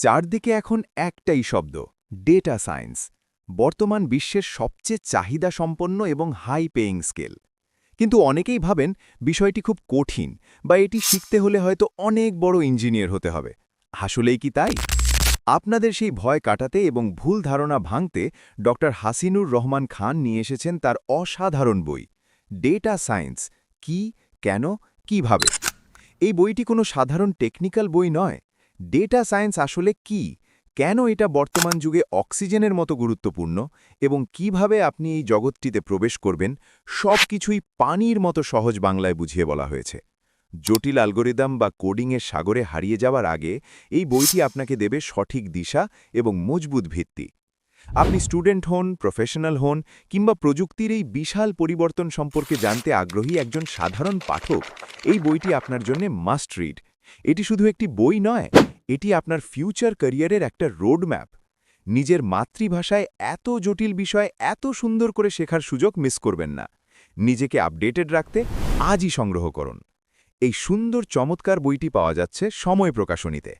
চারদিকে এখন একটাই শব্দ ডেটা সায়েন্স বর্তমান বিশ্বের সবচেয়ে চাহিদা সম্পন্ন এবং হাই পেইং স্কেল কিন্তু অনেকেই ভাবেন বিষয়টি খুব কঠিন বা এটি শিখতে হলে হয়তো অনেক বড় ইঞ্জিনিয়ার হতে হবে। আসলেই কি তাই? আপনাদের সেই ভয় কাটাতে এবং ভুল ধারণা ভাঙতে ডক্টর হাসিনুর রহমান খান নিয়ে এসেছেন তার অসাধারণ বই ডেটা সায়েন্স কি, কেন, কীভাবে? এই বইটি কোনো সাধারণ টেকনিক্যাল বই নয়। ডেটা সায়েন্স আসলে কি? কেন এটা বর্তমান যুগে অক্সিজেনের মতো গুরুত্বপূর্ণ? এবং কীভাবে আপনি এই জগৎটিতে প্রবেশ করবেন? সব কিছুই পানির মতো সহজ বাংলায় বুঝিয়ে বলা হয়েছে। জটিল অ্যালগোরিদম বা কোডিংয়ের সাগরে হারিয়ে যাওয়ার আগে এই বইটি আপনাকে দেবে সঠিক দিশা এবং মজবুত ভিত্তি। আপনি স্টুডেন্ট হন, প্রফেশনাল হন, কিংবা প্রযুক্তির এই বিশাল পরিবর্তন সম্পর্কে জানতে আগ্রহী একজন সাধারণ পাঠক, এই বইটি আপনার জন্য মাস্ট রিড। এটি শুধু একটি বই নয়, এটি আপনার ফিউচার ক্যারিয়ারের একটা রোডম্যাপ নিজের মাতৃভাষায় এত জটিল বিষয় এত সুন্দর করে শেখার সুযোগ মিস করবেন না। নিজেকে আপডেটেড রাখতে আজই সংগ্রহ করুন। এই সুন্দর চমৎকার বইটি পাওয়া যাচ্ছে সময় প্রকাশনীতে।